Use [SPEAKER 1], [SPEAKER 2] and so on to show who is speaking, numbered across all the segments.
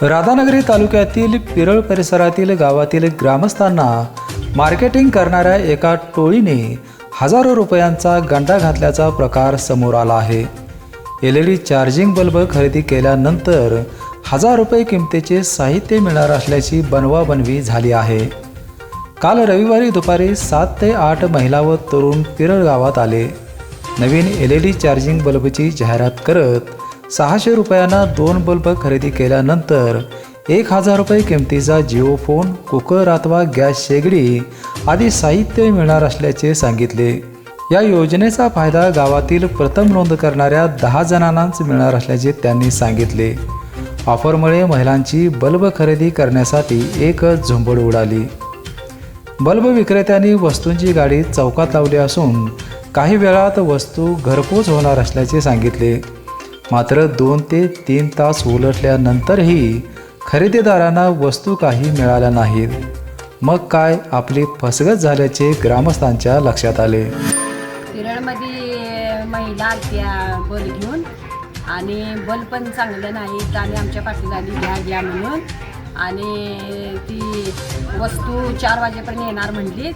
[SPEAKER 1] राधानगरी तालुक्यातील पिरळ परिसरातील गावातील ग्रामस्थांना मार्केटिंग करणाऱ्या एका टोळीने हजारो रुपयांचा गंडा घातल्याचा प्रकार समोर आला आहे. L E D charging bulb खरेदी केल्यानंतर हजार रुपये किमतीचे साहित्य मिळणार असल्याची बनवाबनवी झाली आहे. काल रविवारी दुपारी सात ते आठ महिला व तरुण पिरळ गावात आले. नवीन एल ई डी चार्जिंग बल्बची जाहिरात करत सहाशे रुपयांना दोन बल्ब खरेदी केल्यानंतर एक हजार रुपये किमतीचा जिओ फोन कुकर अथवा गॅस शेगडी आदी साहित्य मिळणार असल्याचे सांगितले. या योजनेचा फायदा गावातील प्रथम नोंद करणाऱ्या दहा जणांनाच मिळणार असल्याचे त्यांनी सांगितले. ऑफरमुळे महिलांची बल्ब खरेदी करण्यासाठी एक झुंबड उडाली. बल्ब विक्रेत्यांनी वस्तूंची गाडी चौकात लावली असून काही वेळात वस्तू घरपोच होणार असल्याचे सांगितले. मात्र दोन ते तीन तास उलटल्यानंतरही खरेदीदारांना वस्तू काही मिळाल्या नाहीत. मग काय? आपली फसगत झाल्याचे ग्रामस्थांच्या लक्षात आले.
[SPEAKER 2] केरळमध्ये महिला आलत्या बल घेऊन आणि बल पण चांगलं नाहीत आणि आमच्या पाठीला घ्या घ्या म्हणून. आणि ती वस्तू चार वाजेपर्यंत येणार म्हणली.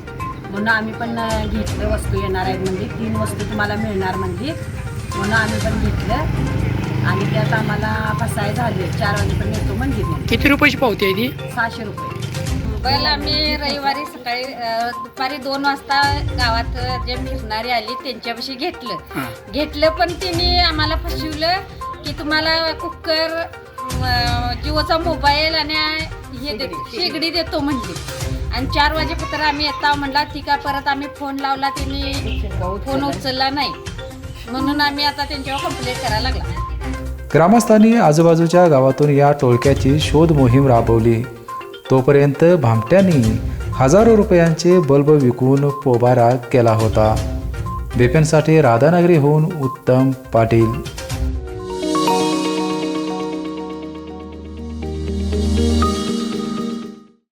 [SPEAKER 2] म्हणून आम्ही पण घेतलं वस्तू येणार आहेत म्हणजे तीन वस्तू तुम्हाला मिळणार म्हणली. म्हणून आम्ही पण घेतलं. आणि त्यात आम्हाला फसाय झाले. चार वाजेपर्यंत येतो म्हणून
[SPEAKER 3] किती रुपयाची पावती आहे ती?
[SPEAKER 2] सहाशे रुपये.
[SPEAKER 4] बैल आम्ही रविवारी सकाळी अ, दुपारी दोन वाजता गावात अ, जे फिरणारी आली त्यांच्यापाशी घेतलं.
[SPEAKER 3] हां.
[SPEAKER 4] घेतलं पण तिने आम्हाला फसवलं की तुम्हाला कुकर जिओचा मोबाईल आणि हे देतो शेगडी देतो म्हणली. आणि चार वाजेपर्यंत आम्ही येता म्हणला ती का परत आम्ही फोन लावला तिने फोन उचलला नाही. म्हणून आम्ही आता त्यांच्यावर कंप्लेंट करायला लागला.
[SPEAKER 1] ग्रामस्थांनी आजूबाजूच्या गावातून या टोळक्याची शोध मोहीम राबवली. तोपर्यंत भामट्यांनी हजारो रुपयांचे बल्ब विकून पोबारा केला होता. बेपेनसाठी राधानगरीहून उत्तम पाटील